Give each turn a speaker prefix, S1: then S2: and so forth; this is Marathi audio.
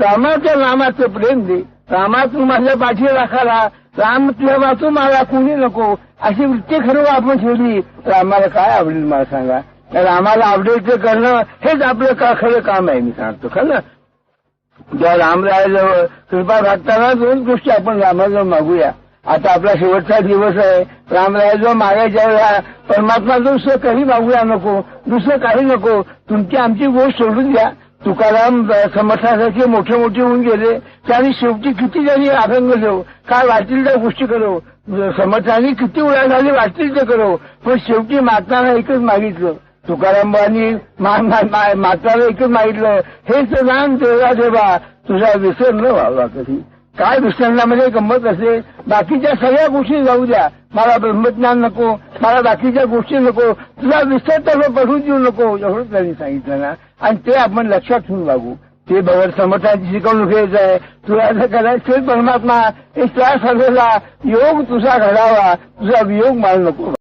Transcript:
S1: रामाच्या नामाचं प्रेम दे. रामा तू माझ्या पाठी राखाला राम तुझ्या वाचू मला कुणी नको? अशी वृत्ती खरं आपण ठेवली. रामाला काय आवडेल मला सांगा? त्या रामाला आवडेल ते करणं हेच आपलं का खरं काम आहे मी सांगतो. खरं ज्या रामरायाजवळ कृपा भागताना दोन गोष्टी आपण रामाजवळ मागूया. आता आपला शेवटचा दिवस आहे. रामरायाजवळ मागायच्या वेळा परमात्मा दुसरं काही मागूया नको? दुसरं काही नको? तुमची आमची गोष्ट सोडून द्या. तुकाराम समर्थासारखे मोठे मोठे होऊन गेले. त्यांनी शेवटी किती त्यांनी अभंग देऊ काय वाटतील त्या गोष्टी करो? समर्थांनी किती उड्या झाली वाटतील ते करो? पण शेवटी माताना एकच मागितलं. तुकारामांनी माताला एकच मागितलं. हेच नाम देवा देवा तुझा विसर न व्हावा कधी. काय विसरण्यामध्ये म्हणजे गंमत असेल? बाकीच्या सगळ्या गोष्टी जाऊ द्या. मला ब्रह्मज्ञान नको मला बाकीच्या गोष्टी नको. तुला विसर तर पडू देऊ नको. एवढं त्यांनी सांगितलं ना. आणि ते आपण लक्षात ठेवून वागू ते बघत समर्थाची शिकवणूक घ्यायचं आहे. तुला असं करायचं परमात्मा हे त्या सर्वेला योग तुझा घडावा. तुझा वियोग मला नको.